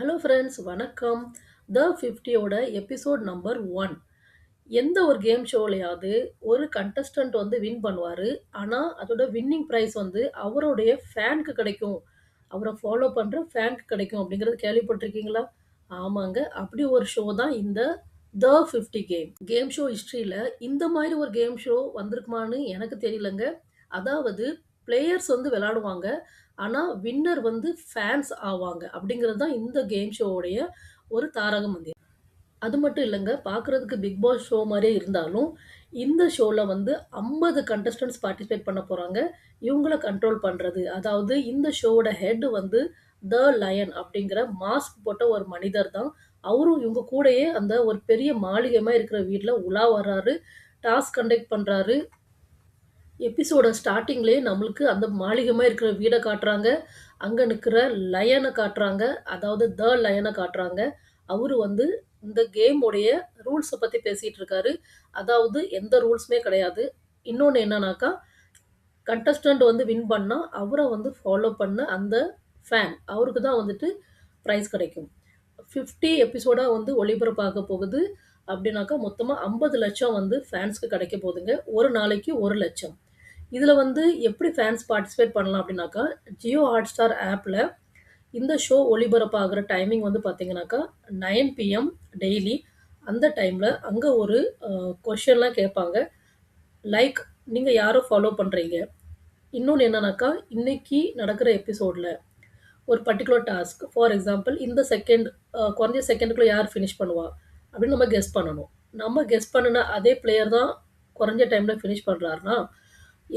Hello friends வணக்கம். The ஃபிஃப்டியோட episode number one எந்த ஒரு கேம் ஷோலையாவது ஒரு கண்டஸ்டன்ட் வந்து வின் பண்ணுவார். ஆனால் அதோட வின்னிங் ப்ரைஸ் வந்து அவருடைய ஃபேனுக்கு கிடைக்கும். அவரை ஃபாலோ பண்ணுற ஃபேனுக்கு கிடைக்கும் அப்படிங்கிறது கேள்விப்பட்டிருக்கீங்களா? ஆமாங்க. அப்படி ஒரு ஷோ தான் இந்த the fifty game game show ஹிஸ்ட்ரியில் இந்த மாதிரி ஒரு கேம் ஷோ வந்திருக்குமான்னு எனக்கு தெரியலங்க. அதாவது பிளேயர்ஸ் வந்து விளாடுவாங்க ஆனால் வின்னர் வந்து ஃபேன்ஸ் ஆவாங்க. அப்படிங்கிறது தான் இந்த கேம் ஷோவுடைய ஒரு தாரக மந்திரம். அது மட்டும் இல்லைங்க பார்க்குறதுக்கு பிக் பாஸ் ஷோ மாதிரியே இருந்தாலும் இந்த ஷோவில் வந்து ஐம்பது கண்டஸ்டன்ஸ் பார்ட்டிசிபேட் பண்ண போகிறாங்க இவங்கள கண்ட்ரோல் பண்ணுறது அதாவது இந்த ஷோவோட ஹெட் வந்து த லயன் அப்படிங்கிற மாஸ்க் போட்ட ஒரு மனிதர் தான். அவரும் இவங்க கூடயே அந்த ஒரு பெரிய மாளிகைமாக இருக்கிற வீட்டில் உலா வர்றாரு டாஸ்க் கண்டக்ட் பண்ணுறாரு எபிசோட ஸ்டார்டிங்லேயே நம்மளுக்கு அந்த மாளிகமாக இருக்கிற வீடை காட்டுறாங்க. அங்கே நிற்கிற லயனை காட்டுறாங்க. அதாவது த லயனை காட்டுறாங்க. அவரு வந்து இந்த கேமுடைய ரூல்ஸை பற்றி பேசிகிட்டு இருக்காரு. அதாவது எந்த ரூல்ஸுமே கிடையாது. இன்னொன்று என்னன்னாக்கா கண்டஸ்டண்ட் வந்து வின் பண்ணால் அவரை வந்து ஃபாலோ பண்ண அந்த ஃபேன் அவருக்கு தான் வந்துட்டு ப்ரைஸ் கிடைக்கும். ஃபிஃப்டி எபிசோடாக வந்து ஒளிபரப்பாக போகுது. அப்படின்னாக்கா மொத்தமாக ஐம்பது லட்சம் வந்து ஃபேன்ஸ்க்கு கிடைக்க போகுதுங்க. ஒரு நாளைக்கு ஒரு லட்சம். இதில் வந்து எப்படி ஃபேன்ஸ் பார்ட்டிசிபேட் பண்ணலாம் அப்படின்னாக்கா ஜியோ ஹாட் ஸ்டார் ஆப்பில் இந்த ஷோ ஒளிபரப்பாகிற டைமிங் வந்து பார்த்தீங்கன்னாக்கா நைன் பிஎம் டெய்லி அந்த டைமில் அங்கே ஒரு கொஷன்லாம் கேட்பாங்க. லைக் நீங்கள் யாரோ ஃபாலோ பண்ணுறீங்க இன்னொன்று என்னன்னாக்கா இன்னைக்கு நடக்கிற எபிசோடில் ஒரு பர்டிகுலர் டாஸ்க் ஃபார் எக்ஸாம்பிள் இந்த செகண்ட் குறைஞ்ச செகண்டுக்குள்ளே யார் ஃபினிஷ் பண்ணுவா? அப்படின்னு நம்ம கெஸ் பண்ணணும். நம்ம கெஸ் பண்ணின அதே பிளேயர் தான் குறைஞ்ச டைமில் ஃபினிஷ் பண்ணுறாருனா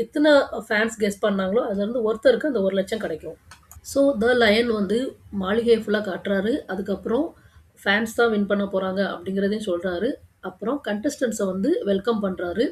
எத்தனை ஃபேன்ஸ் கெஸ் பண்ணாங்களோ அதுலேருந்து ஒருத்தருக்கு அந்த ஒரு லட்சம் கிடைக்கும். ஸோ த லயன் வந்து மாளிகையை ஃபுல்லாக காட்டுறாரு. அதுக்கப்புறம் ஃபேன்ஸ் தான் வின் பண்ண போகிறாங்க அப்படிங்கிறதையும் சொல்கிறாரு அப்புறம் கண்டஸ்டன்ஸை வந்து வெல்கம் பண்ணுறாரு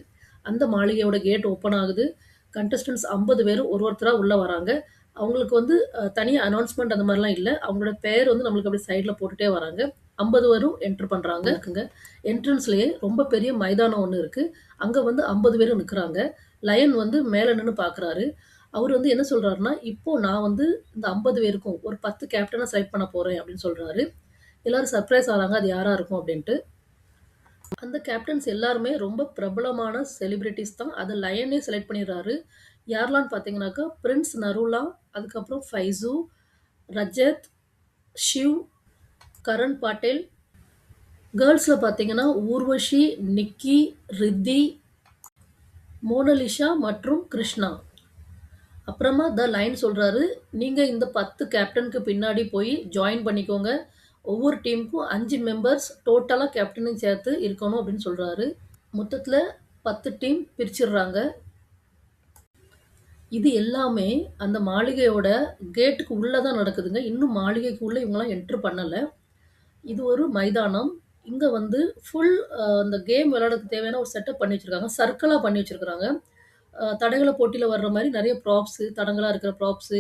அந்த மாளிகையோட கேட் ஓப்பன் ஆகுது. கண்டஸ்டன்ஸ் ஐம்பது பேர் ஒரு ஒருத்தராக உள்ளே வராங்க. அவங்களுக்கு வந்து தனியாக அனௌன்ஸ்மெண்ட் அந்த மாதிரிலாம் இல்லை. அவங்களோட பேர் வந்து நம்மளுக்கு அப்படியே சைடில் போட்டுகிட்டே வராங்க. ஐம்பது பேரும் என்ட்ரு பண்ணுறாங்க இருக்குங்க. என்ட்ரன்ஸ்லேயே ரொம்ப பெரிய மைதானம் ஒன்று இருக்குது அங்கே வந்து ஐம்பது பேரும் நிற்கிறாங்க லயன் வந்து மேலே நின்று பார்க்குறாரு அவர் வந்து என்ன சொல்கிறாருன்னா இப்போ நான் வந்து இந்த ஐம்பது பேருக்கும் ஒரு பத்து கேப்டனை செலக்ட் பண்ண போகிறேன் அப்படின்னு சொல்கிறாரு எல்லோரும் சர்ப்ரைஸ் ஆகிறாங்க அது யாராக இருக்கும்? அப்படின்ட்டு. அந்த கேப்டன்ஸ் எல்லாருமே ரொம்ப பிரபலமான செலிப்ரிட்டிஸ் தான். அதை லயனே செலக்ட் பண்ணிடுறாரு. யாரெல்லாம் பார்த்தீங்கன்னாக்கா பிரின்ஸ் நருலா அதுக்கப்புறம் ஃபைசு ரஜத் ஷிவ் கரண் பாட்டேல். கேர்ள்ஸில் பார்த்தீங்கன்னா ஊர்வஷி நிக்கி ரித்தி மோனலிஷா மற்றும் கிருஷ்ணா. அப்புறமா த லைன் சொல்கிறாரு நீங்கள் இந்த பத்து கேப்டனுக்கு பின்னாடி போய் ஜாயின் பண்ணிக்கோங்க. ஒவ்வொரு டீமுக்கும் அஞ்சு மெம்பர்ஸ் டோட்டலாக கேப்டனையும் சேர்த்து இருக்கணும் அப்படின்னு சொல்கிறாரு மொத்தத்தில் பத்து டீம் பிரிச்சிடுறாங்க. இது எல்லாமே அந்த மாளிகையோட கேட்டுக்கு உள்ளே தான் நடக்குதுங்க. இன்னும் மாளிகைக்கு உள்ளே இவங்களாம் என்ட்ரு பண்ணலை. இது ஒரு மைதானம். இங்கே வந்து ஃபுல் அந்த கேம் விளையாடுறதுக்கு தேவையான ஒரு செட்டப் பண்ணி வச்சுருக்காங்க. சர்க்கிளாக பண்ணி வச்சுருக்குறாங்க. தடைகளை போட்டியில் வர்ற மாதிரி நிறைய ப்ராப்ஸு தடங்களாக இருக்கிற ப்ராப்ஸு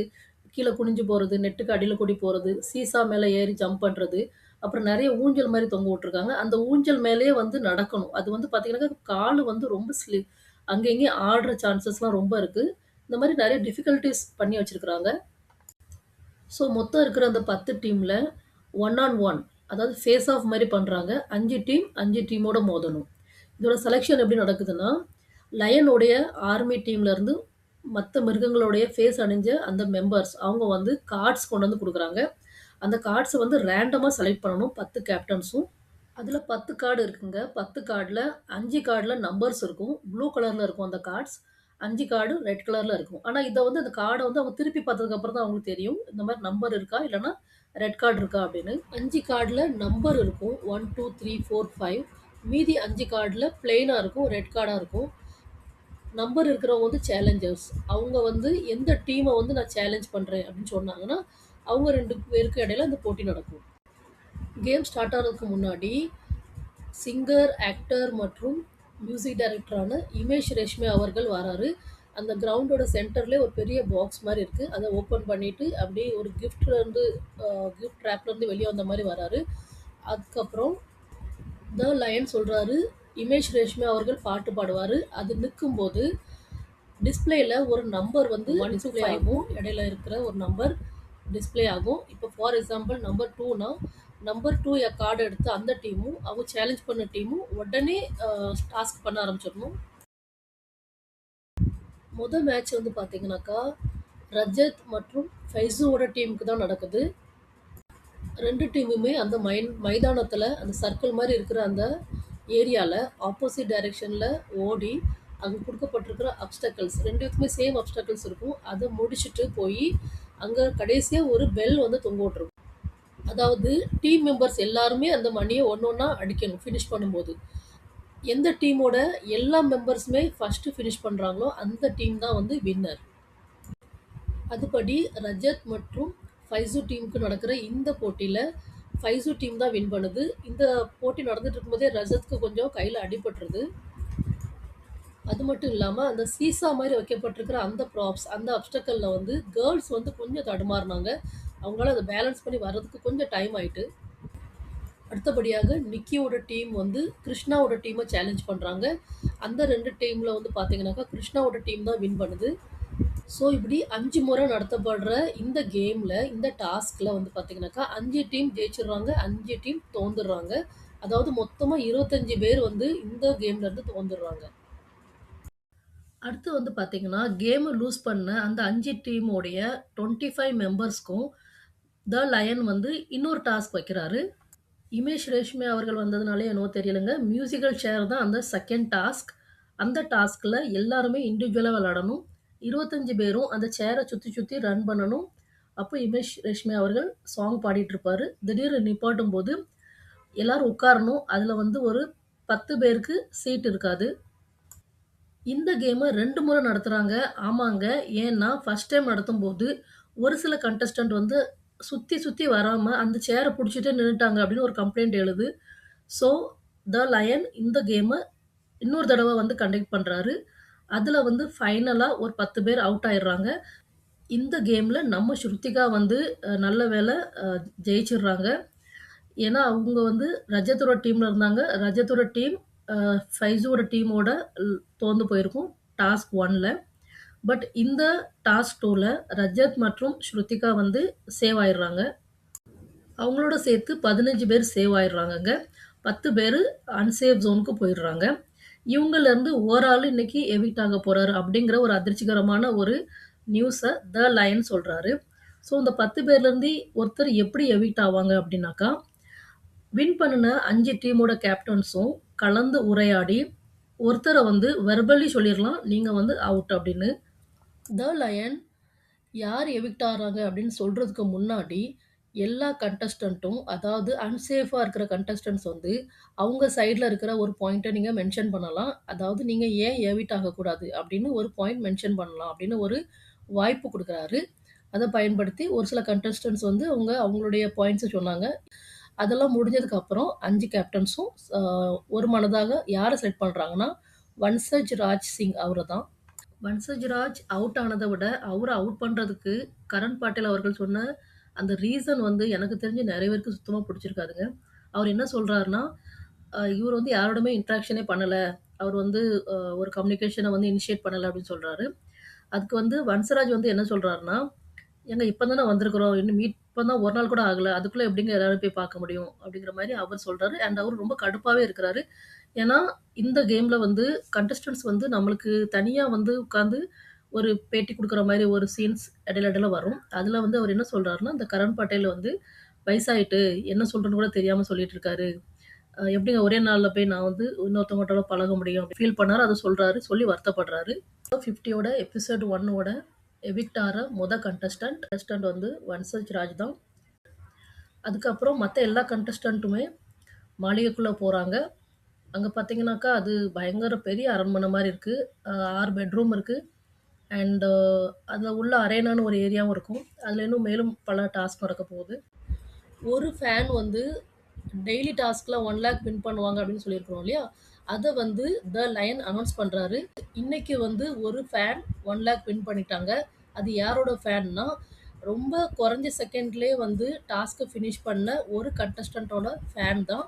கீழே குனிஞ்சு போகிறது நெட்டுக்கு அடியில் கூடி போகிறது சீசா மேலே ஏறி ஜம்ப் பண்ணுறது அப்புறம் நிறைய ஊஞ்சல் மாதிரி தொங்க விட்ருக்காங்க அந்த ஊஞ்சல் மேலேயே வந்து நடக்கணும். அது வந்து பார்த்திங்கனாக்கா கால் வந்து ரொம்ப ஸ்லி அங்கேயும் ஆடுற சான்சஸ்லாம் ரொம்ப இருக்குது இந்த மாதிரி நிறைய டிஃபிகல்ட்டிஸ் பண்ணி வச்சுருக்குறாங்க. ஸோ மொத்தம் இருக்கிற அந்த பத்து டீமில் ஒன் ஆன் ஒன் அதாவது ஃபேஸ் ஆஃப் மாதிரி பண்ணுறாங்க அஞ்சு டீம் அஞ்சு டீமோட மோதணும். இதோட செலெக்ஷன் எப்படி நடக்குதுன்னா லயனுடைய ஆர்மி டீம்லேருந்து மற்ற மிருகங்களுடைய ஃபேஸ் அணிஞ்ச அந்த மெம்பர்ஸ் அவங்க வந்து கார்ட்ஸ் கொண்டு வந்து கொடுக்குறாங்க. அந்த கார்ட்ஸை வந்து ரேண்டமாக செலக்ட் பண்ணணும். பத்து கேப்டன்ஸும் அதில் பத்து கார்டு இருக்குங்க. பத்து கார்டில் அஞ்சு கார்டில் நம்பர்ஸ் இருக்கும். ப்ளூ கலரில் இருக்கும் அந்த கார்ட்ஸ் அஞ்சு கார்டு ரெட் கலரில் இருக்கும். ஆனால் இதை வந்து அந்த கார்டை வந்து அவங்க திருப்பி பார்த்ததுக்கப்புறம் தான் அவங்களுக்கு தெரியும். இந்த மாதிரி நம்பர் இருக்கா? இல்லைனா ரெட் கார்டு இருக்கா அப்படின்னு? அஞ்சு கார்டில் நம்பர் இருக்கும். One two three four five. மீதி அஞ்சு கார்டில் பிளெயினாக இருக்கும் ரெட் கார்டாக இருக்கும். நம்பர் இருக்கிறவங்க வந்து சேலஞ்சர்ஸ் அவங்க வந்து எந்த டீமை வந்து நான் சேலஞ்ச் பண்ணுறேன் அப்படின்னு சொன்னாங்கன்னா அவங்க ரெண்டு பேருக்கு இடையில அந்த போட்டி நடக்கும். கேம் ஸ்டார்ட் ஆகிறதுக்கு முன்னாடி சிங்கர் ஆக்டர் மற்றும் மியூசிக் டைரக்டரான இமேஷ் ரேஷ்மே அவர்கள் வராரு. அந்த கிரவுண்டோட சென்டர்லேயே ஒரு பெரிய பாக்ஸ் மாதிரி இருக்குது அதை ஓப்பன் பண்ணிவிட்டு அப்படியே ஒரு கிஃப்ட்லேருந்து கிஃப்ட் ட்ராப்லேருந்து வெளியே வந்த மாதிரி வராரு. அதுக்கப்புறம் த லயன் சொல்கிறாரு இமேஷ் ரேஷ்மே அவர்கள் பாட்டு பாடுவார். அது நிற்கும்போது டிஸ்பிளேயில் ஒரு நம்பர் வந்து ஒன் ஃபைவும் இடையில இருக்கிற ஒரு நம்பர் டிஸ்ப்ளே ஆகும். இப்போ ஃபார் எக்ஸாம்பிள் நம்பர் டூனா நம்பர் டூ கார்டு எடுத்து அந்த டீமும் அவங்க சேலஞ்ச் பண்ண டீமும் உடனே டாஸ்க் பண்ண ஆரம்பிச்சிடணும். முதல் மேட்ச் வந்து பார்த்தீங்கன்னாக்கா ரஜத் மற்றும் ஃபைஸுவோட டீமுக்கு தான் நடக்குது. ரெண்டு டீமுமே அந்த மை மைதானத்தில் அந்த சர்க்கிள் மாதிரி இருக்கிற அந்த ஏரியாவில் ஆப்போசிட் டைரெக்ஷனில் ஓடி அங்கே கொடுக்கப்பட்டிருக்கிற அப்டக்கல்ஸ் ரெண்டுத்துக்குமே சேம் அப்டக்கல்ஸ் இருக்கும். அதை முடிச்சுட்டு போய் அங்கே கடைசியாக ஒரு பெல் வந்து தொங்க விட்ருக்கும் அதாவது டீம் மெம்பர்ஸ் எல்லாருமே அந்த மணியை ஒன்று ஒன்றா அடிக்கணும் ஃபினிஷ் பண்ணும்போது. எந்த டீமோட எல்லா மெம்பர்ஸுமே ஃபஸ்ட்டு ஃபினிஷ் பண்ணுறாங்களோ அந்த டீம் தான் வந்து வின்னர் அதுபடி ரஜத் மற்றும் ஃபைசு டீமுக்கு நடக்கிற இந்த போட்டியில் ஃபைசு டீம் தான் வின் பண்ணுது. இந்த போட்டி நடந்துட்டு இருக்கும்போதே ரஜத்க்கு கொஞ்சம் கையில் அடிபட்டுருது. அது மட்டும் இல்லாமல் அந்த சீசா மாதிரி வைக்கப்பட்டிருக்கிற அந்த ப்ராப்ஸ் அந்த அப்டக்கலில் வந்து கேர்ள்ஸ் வந்து கொஞ்சம் தடுமாறினாங்க. அவங்களால அதை பேலன்ஸ் பண்ணி வர்றதுக்கு கொஞ்சம் டைம் ஆயிட்டு. அடுத்தபடியாக நிக்கியோட டீம் வந்து கிருஷ்ணாவோட டீமை சேலஞ்ச் பண்ணுறாங்க அந்த ரெண்டு டீமில் வந்து பார்த்தீங்கன்னாக்கா கிருஷ்ணாவோட டீம் தான் வின் பண்ணுது. ஸோ இப்படி அஞ்சு முறை நடத்தப்படுற இந்த கேமில் இந்த டாஸ்கில் வந்து பார்த்தீங்கன்னாக்கா அஞ்சு டீம் ஜெயிச்சிடுறாங்க அஞ்சு டீம் தோந்துடுறாங்க. அதாவது மொத்தமாக இருபத்தஞ்சி பேர் வந்து இந்த கேம்லேருந்து தோந்துடுறாங்க. அடுத்து வந்து பார்த்தீங்கன்னா கேமை லூஸ் பண்ண அந்த அஞ்சு டீமோடைய டுவெண்ட்டி ஃபைவ் மெம்பர்ஸ்க்கும் த லயன் வந்து இன்னொரு டாஸ்க் வைக்கிறாரு. இமேஷ் ரேஷ்மி அவர்கள் வந்ததுனாலே என்னவோ தெரியலங்க. மியூசிக்கல் சேர் தான் அந்த செகண்ட் டாஸ்க் அந்த டாஸ்கில் எல்லாருமே இண்டிவிஜுவலாக விளாடணும் இருபத்தஞ்சி பேரும் அந்த சேரை சுற்றி சுற்றி ரன் பண்ணணும். அப்போ இமேஷ் ரேஷ்மி அவர்கள் சாங் பாடிட்டுருப்பார் திடீர்னு நிப்பாட்டும் போது எல்லோரும் உட்காரணும். அதில் வந்து ஒரு பத்து பேருக்கு சீட் இருக்காது. இந்த கேமை ரெண்டு முறை நடத்துகிறாங்க ஆமாங்க. ஏன்னா ஃபஸ்ட் டைம் நடத்தும் போது ஒரு சில கண்டஸ்டன்ட் வந்து சுற்றி சுற்றி வராமல் அந்த சேரை பிடிச்சிட்டே நின்றுட்டாங்க அப்படின்னு ஒரு கம்ப்ளைண்ட் எழுது. ஸோ த லயன் இந்த கேமை இன்னொரு தடவை வந்து கண்டக்ட் பண்ணுறாரு அதில் வந்து ஃபைனலாக ஒரு பத்து பேர் அவுட் ஆயிடுறாங்க. இந்த கேமில் நம்ம ஸ்ருத்திகா வந்து நல்ல வேலை ஜெயிச்சிடுறாங்க. ஏன்னா அவங்க வந்து ரஜத்தோட டீமில் இருந்தாங்க. ரஜத்தோட டீம் ஃபைஸோட டீமோட தோந்து போயிருக்கும் டாஸ்க் ஒன்னில் பட் இந்த டாஸ்க் டூவில் ரஜத் மற்றும் ஸ்ருத்திகா வந்து சேவ் ஆயிடுறாங்க. அவங்களோட சேர்த்து பதினஞ்சு பேர் சேவ் ஆயிடுறாங்கங்க. பத்து பேர் அன்சேஃப் ஜோனுக்கு போயிடுறாங்க. இவங்கலேருந்து ஆள் இன்னைக்கு எவிக்ட் ஆக போகிறாரு அப்படிங்கிற ஒரு அதிர்ச்சிகரமான ஒரு நியூஸை த லயன் சொல்கிறாரு ஸோ இந்த பத்து பேர்லேருந்து ஒருத்தர் எப்படி எவிக்ட் ஆவாங்க அப்படின்னாக்கா வின் பண்ணின அஞ்சு டீமோட கேப்டன்ஸும் கலந்து உரையாடி ஒருத்தரை வந்து வெர்பலி சொல்லிடலாம் நீங்கள் வந்து அவுட் அப்படின்னு த லயன் யார் எவிக்ட் ஆகிறாங்க அப்படின்னு சொல்கிறதுக்கு முன்னாடி எல்லா கண்டஸ்டண்ட்டும் அதாவது அன்சேஃபாக இருக்கிற கண்டஸ்டன்ட்ஸ் வந்து அவங்க சைடில் இருக்கிற ஒரு பாயிண்ட்டை நீங்கள் மென்ஷன் பண்ணலாம். அதாவது நீங்கள் ஏன் எவிட் ஆகக்கூடாது அப்படின்னு ஒரு பாயிண்ட் மென்ஷன் பண்ணலாம் அப்படின்னு ஒரு வாய்ப்பு கொடுக்குறாரு. அதை பயன்படுத்தி ஒரு சில கண்டஸ்டன்ட்ஸ் வந்து அவங்க அவங்களுடைய பாயிண்ட்ஸை சொன்னாங்க. அதெல்லாம் முடிஞ்சதுக்கப்புறம் அஞ்சு கேப்டன்ஸும் ஒரு மனதாக யாரை செலக்ட் பண்ணுறாங்கன்னா வன்சஜ் ராஜ் சிங் அவரை தான் வன்சஜ்ராஜ் அவுட் ஆனதை விட அவரை அவுட் பண்ணுறதுக்கு கரண் பாட்டேல் அவர்கள் சொன்ன அந்த ரீசன் வந்து எனக்கு தெரிஞ்சு நிறைய பேருக்கு சுத்தமாக பிடிச்சிருக்காதுங்க. அவர் என்ன சொல்கிறாருன்னா இவர் வந்து யாரோடமே இன்ட்ராக்ஷனே பண்ணலை. அவர் வந்து ஒரு கம்யூனிகேஷனை வந்து இனிஷியேட் பண்ணலை அப்படின்னு சொல்கிறாரு அதுக்கு வந்து வன்சராஜ் வந்து என்ன சொல்கிறாருன்னா எங்கள் இப்போ தானே வந்திருக்கிறோம். இன்னும் மீட் இப்போ தான் ஒரு நாள் கூட ஆகலை. அதுக்குள்ளே எப்படிங்க எல்லாரும் போய் பார்க்க முடியும்? அப்படிங்கிற மாதிரி அவர் சொல்கிறாரு அண்ட் அவர் ரொம்ப கடுப்பாகவே இருக்கிறாரு. ஏன்னா இந்த கேமில் வந்து கண்டஸ்டன்ஸ் வந்து நம்மளுக்கு தனியாக வந்து உட்காந்து ஒரு பேட்டி கொடுக்குற மாதிரி ஒரு சீன்ஸ் இடையில இடையில வரும். அதில் வந்து அவர் என்ன சொல்கிறாருன்னா இந்த கரண் பட்டேல் வந்து வயசாயிட்டு என்ன சொல்கிறேன்னு கூட தெரியாமல் சொல்லிட்டு இருக்காரு. எப்படிங்க ஒரே நாளில் போய் நான் வந்து இன்னொருத்தவங்கள்ட்ட பழக முடியும் ஃபீல் பண்ணார். அதை சொல்கிறாரு சொல்லி வருத்தப்படுறாரு. ஃபிஃப்டியோட எபிசோட் ஒன்னோட எவிக்ட் ஆகிற மொத கண்டஸ்டன்ட் கண்டஸ்டன்ட் வந்து வன்சஜ் ராஜ் தான். அதுக்கப்புறம் மற்ற எல்லா கண்டஸ்டண்ட்டுமே மாளிகைக்குள்ளே போகிறாங்க அங்கே பார்த்தீங்கன்னாக்கா அது பயங்கர பெரிய அரண்மனை மாதிரி இருக்குது ஆறு பெட்ரூம் இருக்குது அண்டு அதில் உள்ள அரேனான்னு ஒரு ஏரியாவும் இருக்கும். அதில் இன்னும் மேலும் பல டாஸ்க் நடக்க போகுது. ஒரு ஃபேன் வந்து டெய்லி டாஸ்கில் ஒன் லேக் வின் பண்ணுவாங்க அப்படின்னு சொல்லியிருக்கிறோம் இல்லையா? அதை வந்து த லயன் அனௌன்ஸ் பண்ணுறாரு இன்னைக்கு வந்து ஒரு ஃபேன் ஒன் லேக் வின் பண்ணிட்டாங்க. அது யாரோட ஃபேன்னா ரொம்ப குறைஞ்ச செகண்ட்லேயே வந்து டாஸ்க்கை ஃபினிஷ் பண்ண ஒரு கண்டஸ்டண்ட்டோட ஃபேன் தான்.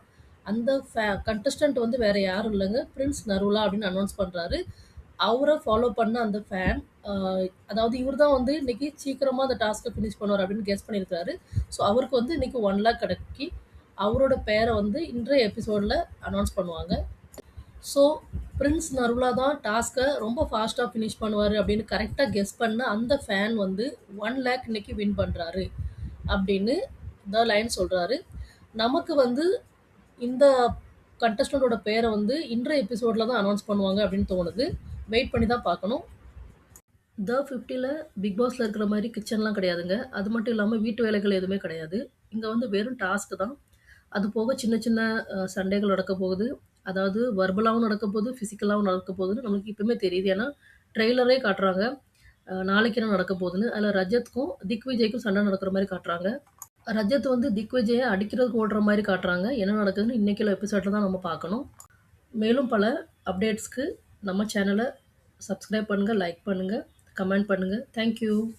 அந்த ஃபே கண்டஸ்டண்ட் வந்து வேறு யாரும் இல்லைங்க. பிரின்ஸ் நருலா அப்படின்னு அனௌன்ஸ் பண்ணுறாரு அவரை ஃபாலோ பண்ண அந்த ஃபேன் அதாவது இவர் தான் வந்து இன்னைக்கு சீக்கிரமாக அந்த டாஸ்க்கை ஃபினிஷ் பண்ணுவார் அப்படின்னு கெஸ் பண்ணியிருக்காரு. ஸோ, அவருக்கு வந்து இன்னைக்கு 1,00,000 கிடைக்கி, அவரோட பேரை வந்து இன்றைய எபிசோடில் அனௌன்ஸ் பண்ணுவாங்க. ஸோ, பிரின்ஸ் நருலா தான் டாஸ்க்கை ரொம்ப ஃபாஸ்ட்டாக ஃபினிஷ் பண்ணுவார் அப்படின்னு கரெக்டாக கெஸ் பண்ண அந்த ஃபேன் வந்து ஒன் லேக் இன்னைக்கு வின் பண்ணுறாரு அப்படின்னு த லயன் சொல்கிறாரு நமக்கு வந்து இந்த கண்டஸ்டண்டோட பேரை வந்து இன்றைய எபிசோடில் தான் அனௌன்ஸ் பண்ணுவாங்க அப்படின்னு தோணுது. வெயிட் பண்ணி தான் பார்க்கணும். த 50ல பிக் பாஸில் இருக்கிற மாதிரி கிச்சன்லாம் கிடையாதுங்க. அது மட்டும் இல்லாமல் வீட்டு வேலைகள் எதுவுமே கிடையாது. இங்கே வந்து வெறும் டாஸ்க்கு தான். அது போக சின்ன சின்ன சண்டைகள் நடக்க போகுது. அதாவது வர்பலாகவும் நடக்க போகுது, ஃபிசிக்கலாகவும் நடக்க போகுதுன்னு நம்மளுக்கு இப்போவுமே தெரியுது. ஏன்னா, ட்ரெய்லரே காட்டுறாங்க. நாளைக்கு என்ன நடக்க போகுதுன்னு. அதில் ரஜத்துக்கும், திக்விஜய்க்கும் சண்டை நடக்கிற மாதிரி காட்டுறாங்க. ரஜத் வந்து திக்விஜயை அடிக்கிறதுக்கு ஓடுற மாதிரி காட்டுறாங்க. என்ன நடக்குதுன்னு இன்றைக்கில் எபிசோடில் தான் நம்ம பார்க்கணும். மேலும் பல அப்டேட்ஸ்க்கு நம்ம சேனலை சப்ஸ்கிரைப் பண்ணுங்கள் லைக் பண்ணுங்கள் கமெண்ட் பண்ணுங்கள் தேங்க் யூ.